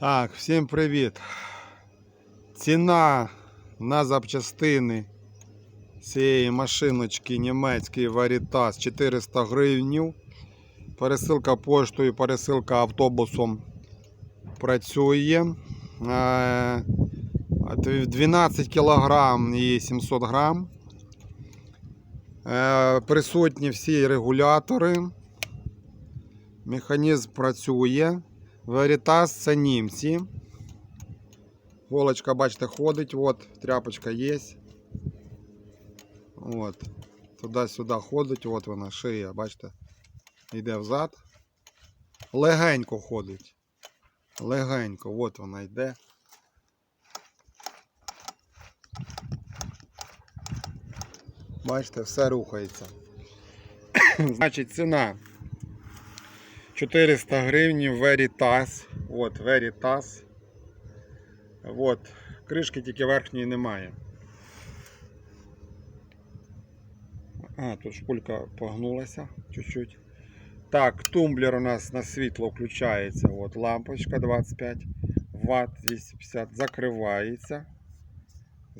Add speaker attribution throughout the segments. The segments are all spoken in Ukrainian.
Speaker 1: Так, всім привіт. Ціна на запчастини цієї машиночки німецької Veritas 400 гривень. Пересилка поштою, пересилка автобусом працює. Е, 12 кг і 700 грам. Е, Присутні всі регулятори. Механізм працює. Veritas це німці. Голочка, бачите, ходить, от, тряпочка є. От. Туди-сюди ходить, от вона, шия, бачите, йде взад. Легенько ходить. Легенько, от вона йде. Бачите, все рухається. Значить, ціна 400 гривень Veritas. От, Veritas. От. Кришки тільки верхньої немає. А, тут шпулька погнулася чуть-чуть. Так, тумблер у нас на світло включається. От лампочка 25 Вт 250 закривається.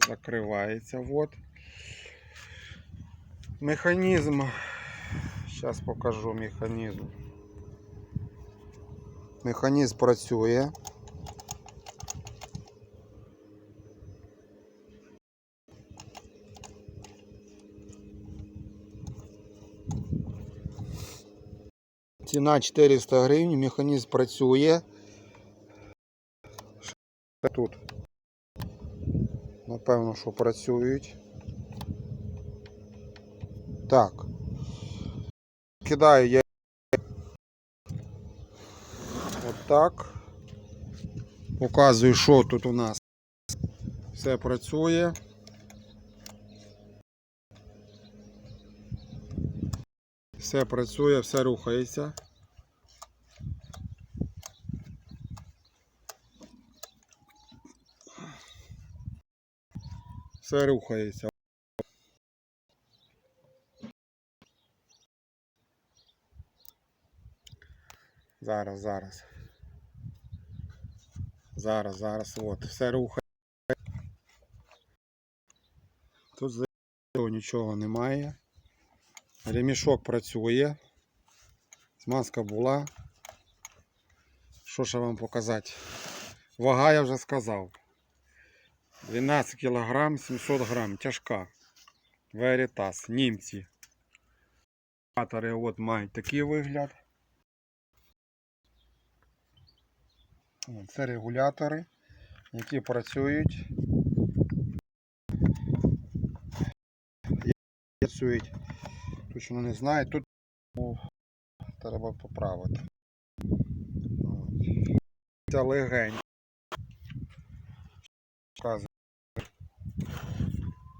Speaker 1: Закривається. От. Механізм. Зараз покажу механізм. Механізм працює. Ціна 400 гривень, механізм працює. Що Тут. Напевно, що працюють. Так. Кидаю я Отак. Показую, що тут у нас. Все працює. Все працює, все рухається. Все рухається. Зараз, зараз. Зараз, зараз, от, все рухає. Тут нічого немає. Ремішок працює. Смазка була. Що ще вам показати? Вага я вже сказав. 12 кг 700 грам. Тяжка. Veritas. Німці. Атори от мають такий вигляд. От, Це регулятори, які працюють. Працюють. Точно не знаю. Тут треба поправити. Це легень.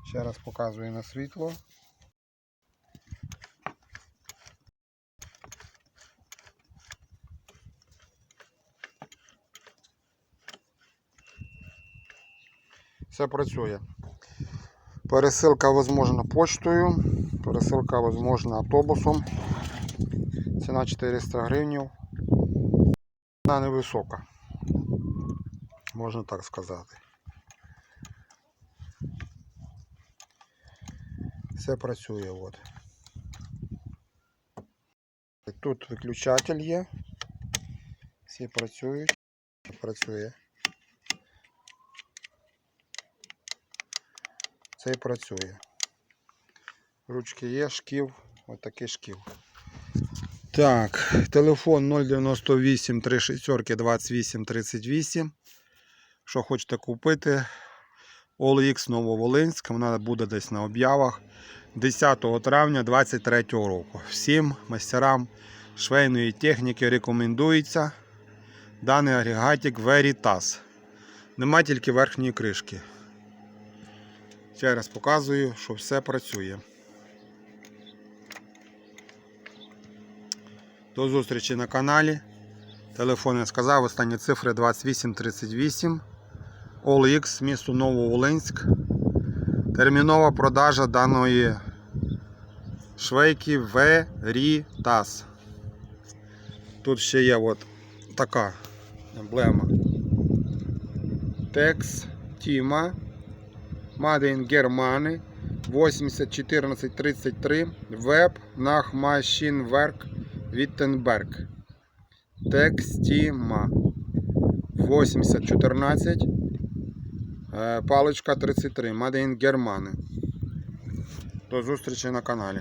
Speaker 1: Ще раз показую на світло. Все працює. Пересилка возможна почтою, пересилка возможна автобусом. Ціна 400 гривень. Ціна невисока. Можна так сказати. Все працює. От. Тут виключатель є. Всі працюють. Працює. Цей працює. Ручки є, шків, отакий шків. Так, телефон 098 36 28 38. Що хочете купити, OLX Нововолинськ, вона буде десь на об'явах 10 травня 2023 року. Всім майстерам швейної техніки рекомендується даний агрегатик Veritas. Нема тільки верхньої кришки. Ще раз показую, що все працює. До зустрічі на каналі. Телефон я сказав, останні цифри 2838. OLX, місто Нововолинськ. Термінова продажа даної швейки Veritas. Тут ще є от така емблема Текс Тіма. Made in Germany. 801433. Web nach Maschinenwerk Wittenberg. Текстіма. 8014. Е, Паличка 33. Made in Germany. До зустрічі на каналі.